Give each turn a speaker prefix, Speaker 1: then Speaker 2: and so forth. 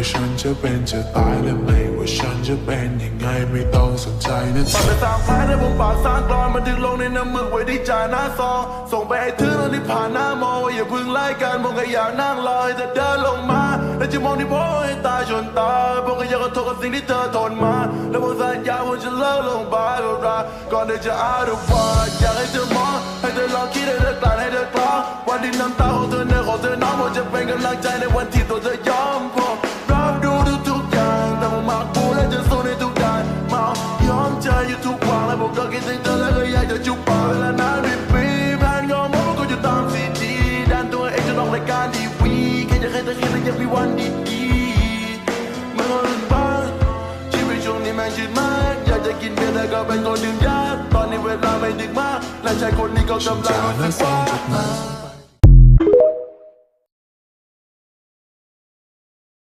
Speaker 1: ว่าฉันจะเป็นจะตายและไม่ว่าฉันจะเป็นยังไงไม่ต้องสนใจนะ
Speaker 2: ปากไปสร้างแผลในบนปากสร้างกรอนมันถึงลงในน้ำมึกไว้ที่จ่าหน้าซองส่งไปให้ถึงตอนที่ผ่านหน้ามองว่าอย่าพึ่งไล่กันผมก็อยากนั่งรอให้เธอเดินลงมาและจะมองที่พ่อให้ตายจนตาผมก็อยากขอโทษกับสิ่งที่เธอทนมาแล้วผมสัญญาว่าจะเลิกลงบายกับรักก่อนที่จะอาดว่าอยากให้เธอมองให้เธอลองคิดให้เธอกลั่นให้เธอกลองวันที่น้ำตาของเธอเนื้อของเธอน้องผมจะเป็นกำลังใจในวันที่ตัวเธอ แค่จะให้เธอคิดและอยากมีวันดีๆเมื่อคนอื่นบ้างชีวิตช่วงนี้แม่งชืดมาก อยากจะกินเบียร์แต่ก็เป็นคนดื่มยาก ตอนนี้เวลาไม่ดึกมาก และชายคนนี้ก็กำลัง
Speaker 1: จากหน้า
Speaker 2: รู้สึกว่า
Speaker 1: จด